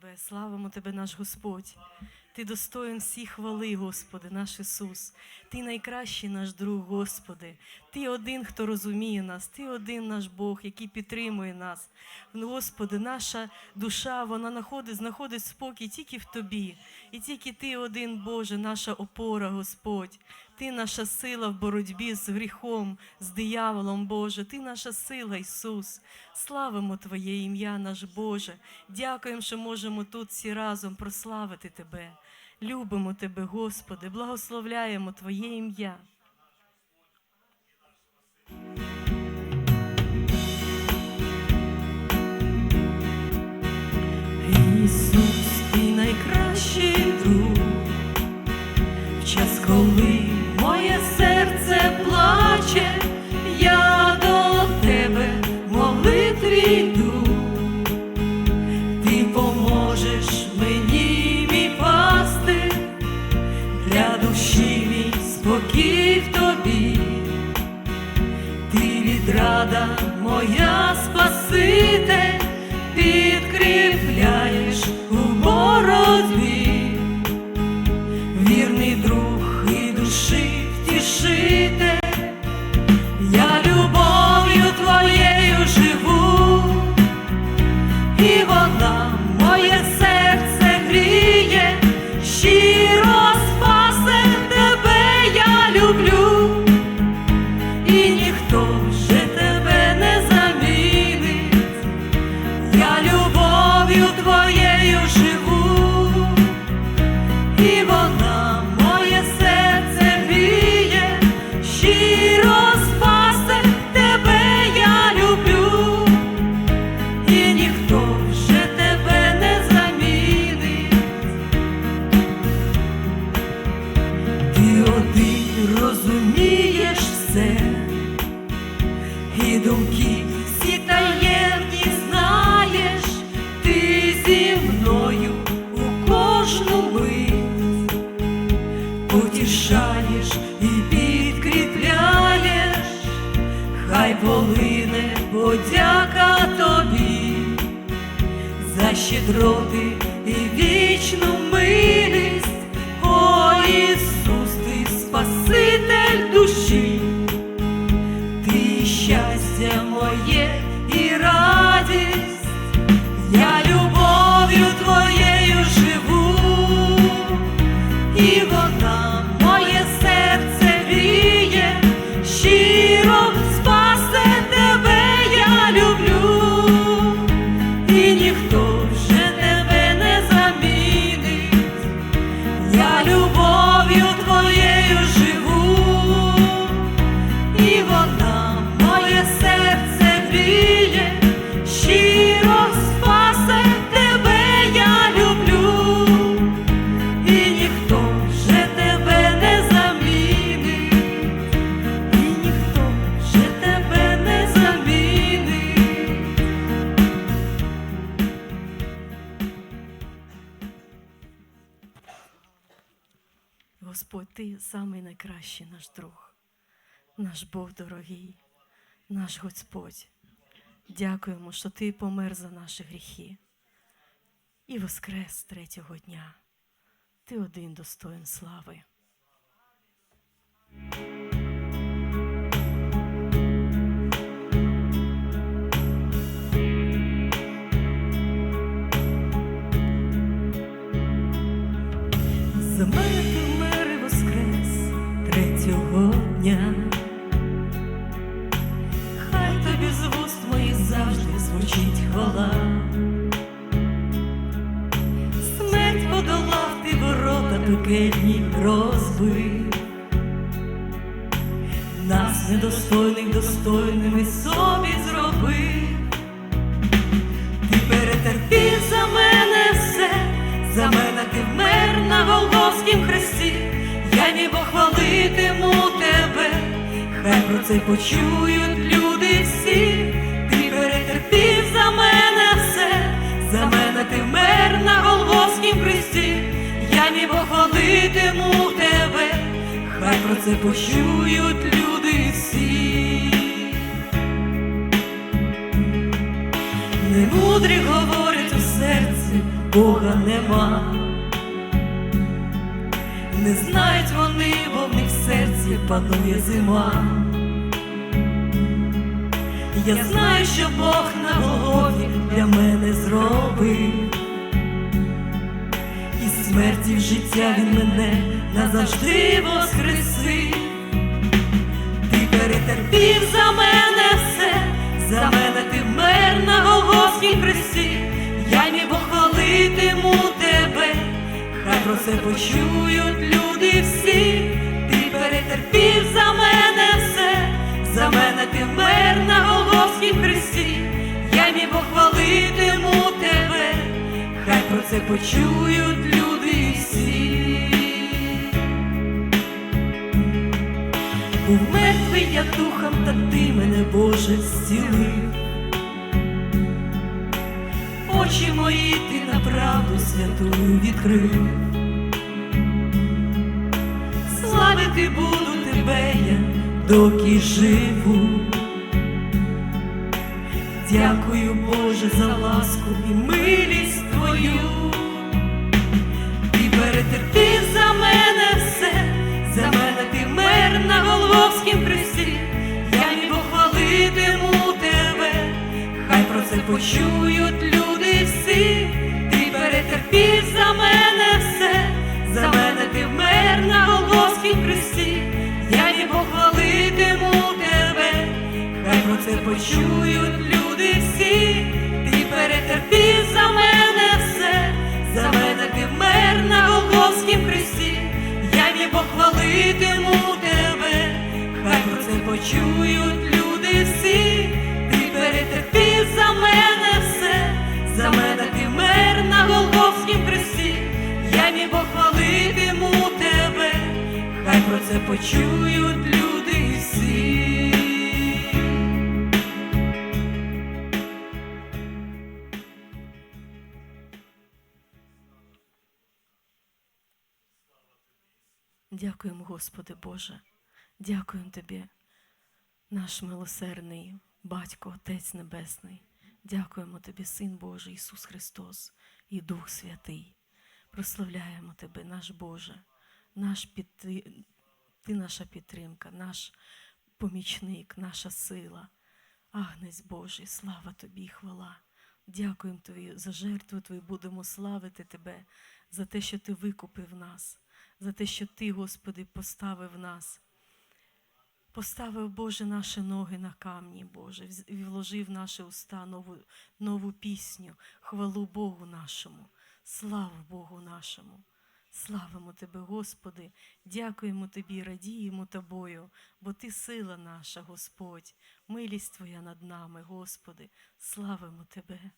Тебе, славимо Тебе, наш Господь. Ти достоїн всі хвали, Господи, наш Ісус. Ти найкращий наш друг, Господи. Ти один, хто розуміє нас, Ти один наш Бог, який підтримує нас. Ну, Господи, наша душа вона знаходить, знаходить спокій тільки в Тобі. І тільки Ти один, Боже, наша опора, Господь. Ти наша сила в боротьбі з гріхом, з дияволом, Боже. Ти наша сила, Ісус. Славимо Твоє ім'я, наш Боже. Дякуємо, що можемо тут всі разом прославити Тебе любимо Тебе, Господи, благословляємо Твоє ім'я. полине подяка тобі за щедроти і вічну милість. Самий найкращий наш друг, наш Бог дорогий, наш Господь. Дякуємо, що Ти помер за наші гріхи і воскрес третього дня. Ти один достоин слави. За мене дня. Хай тобі з вуст моїх завжди звучить хвала. Смерть подолав ти ворота пекельні розбив. Нас недостойних достойними собі зробив. Ти перетерпів за мене все, за мене ти вмер на Голгофськім хресті, я ніби хвалитиму тебе, хай про це почують люди всі, ти перетерпів за мене все, за мене ти вмер на Голгофськім хресті, я ніби хвалитиму тебе, хай про це почують люди всі. Немудрі говорять у серці, Бога нема. Не знають вони, бо в них серці панує зима. Я знаю, що Бог на Голгофі для мене зробив. І смерті в життя він мене назавжди воскресив. Ти перетерпів за мене все, за мене ти вмер на Голгофській хресті, я ніби хвалитиму тебе, хай про це почують люди всі, ти перетерпів за мене все, за мене ти вмер на Голгофській хресті, я ніби хвалитиму тебе, хай про це почують люди всі. Був мертвий я духом, та ти мене, Боже, зцілив. Очі мої ти на правду святую відкрив. Славити буду тебе я, доки живу. Дякую, Боже, за ласку і милість твою. Ти перетерпів за мене все, за мене ти вмер на Голгофськім хресті, я ніби хвалитиму тебе, хай про це почують люди всі, ти перетерпів за мене все, почують люди всі, ти перетерпів за мене все, за мене ти вмер на Голгофськім хресті, я ніби хвалитиму тебе, хай про це почують люди всі, ти перетерпів за мене все, за мене ти вмер на Голгофськім хресті, я ніби хвалитиму тебе, хай про це почують люди Дякуємо, Господи Боже, дякуємо Тобі, наш милосердний Батько, Отець Небесний. Дякуємо Тобі, Син Божий, Ісус Христос і Дух Святий. Прославляємо Тебе, наш Боже, наш підти... Ти наша підтримка, наш помічник, наша сила. Агнець Божий, слава Тобі, хвала. Дякуємо Тобі за жертву Твою, будемо славити Тебе, за те, що Ти викупив нас, за те, що Ти, Господи, поставив нас. Поставив, Боже, наші ноги на камні, Боже, і вложив в наші уста нову, нову пісню, хвалу Богу нашому, славу Богу нашому. Славимо Тебе, Господи, дякуємо Тобі, радіємо Тобою, бо Ти сила наша, Господь, милість Твоя над нами, Господи, славимо Тебе.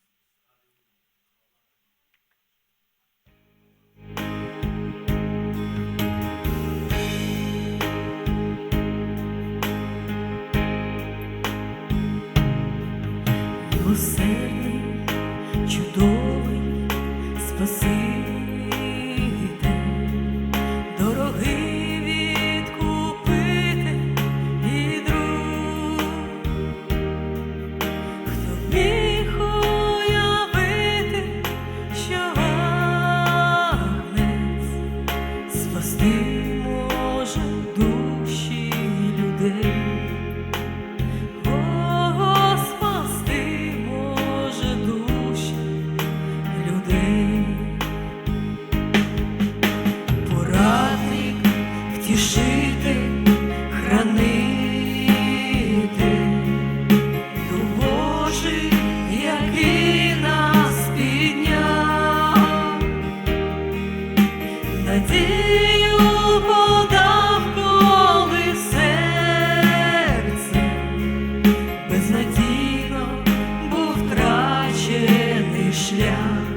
是了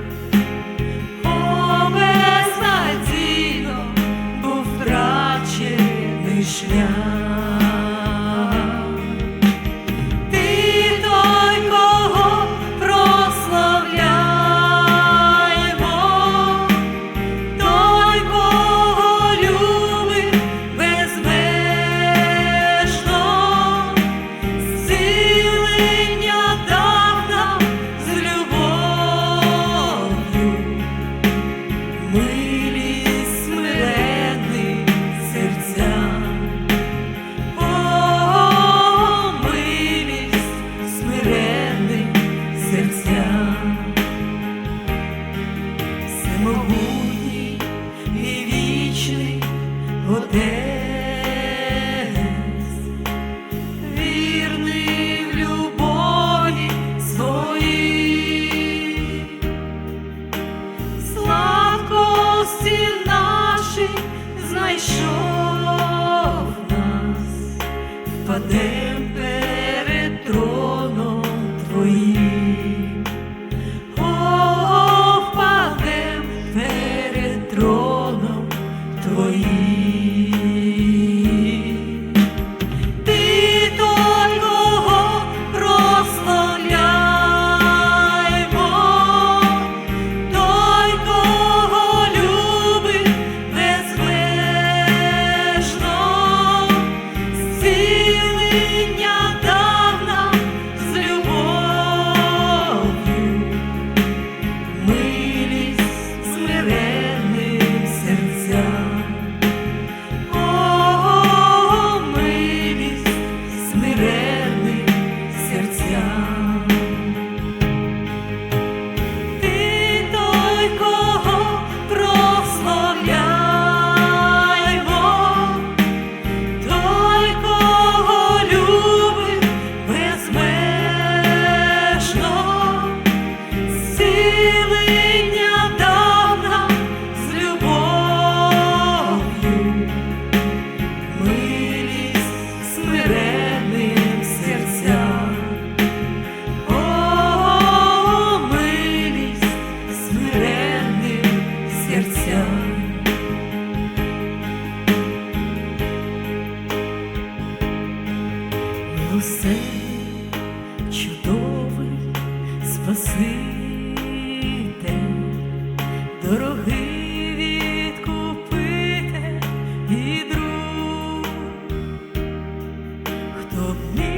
хто б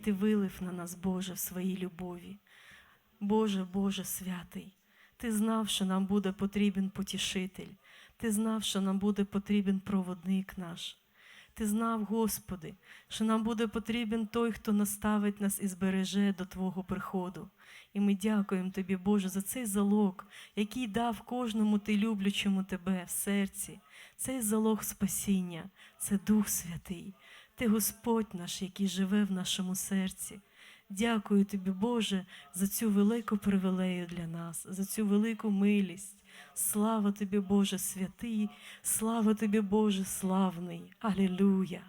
ти вилив на нас, Боже, в своїй любові. Боже, Боже святий, ти знав, що нам буде потрібен потішитель, ти знав, що нам буде потрібен проводник наш. Ти знав, Господи, що нам буде потрібен той, хто наставить нас і збереже до Твого приходу. І ми дякуємо Тобі, Боже, за цей залог, який дав кожному ти люблячому Тебе в серці. Цей залог спасіння, це Дух Святий. Ти Господь наш, який живе в нашому серці. Дякую тобі, Боже, за цю велику привілею для нас, за цю велику милість. Слава тобі, Боже святий, слава тобі, Боже славний. Алілуя.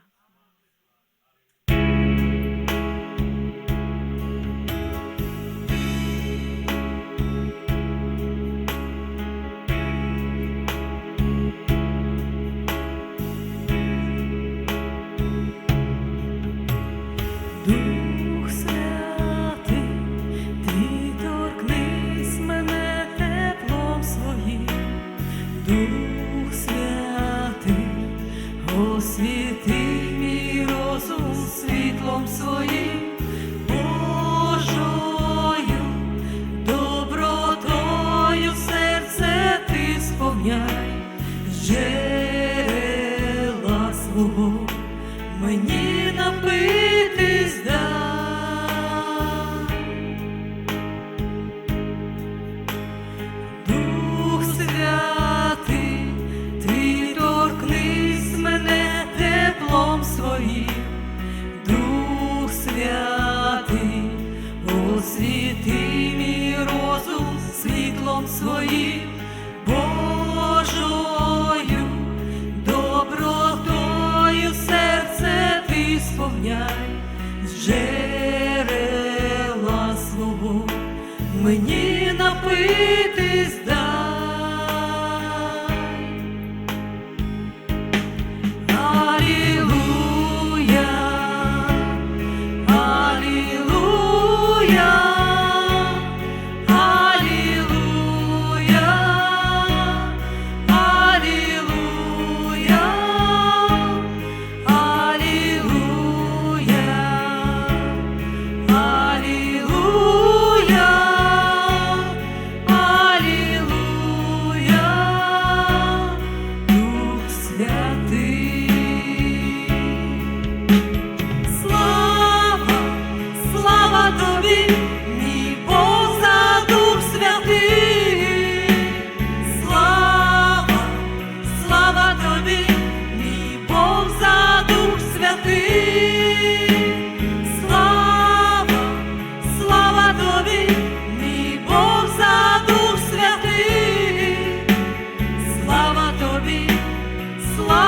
do. своїм Божою, добротою серце ти сповняй.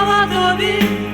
слава тобі.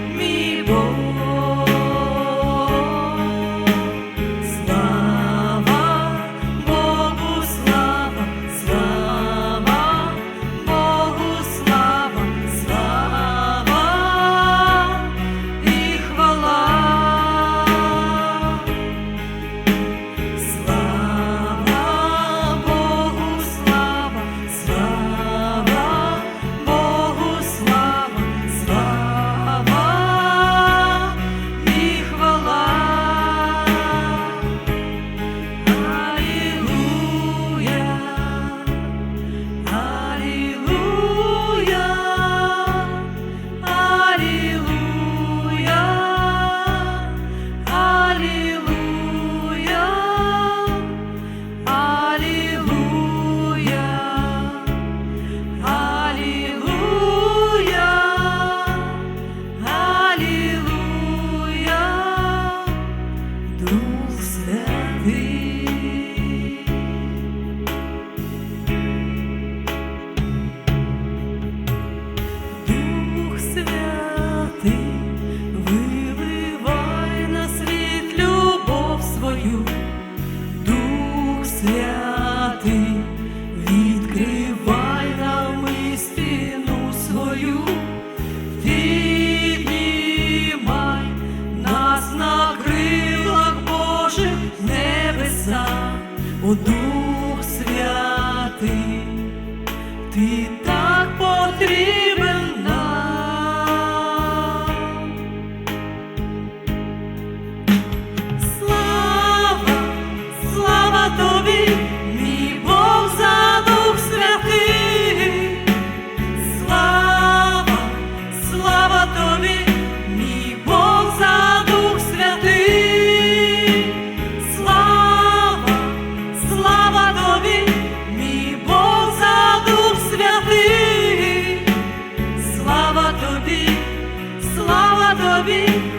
sabe.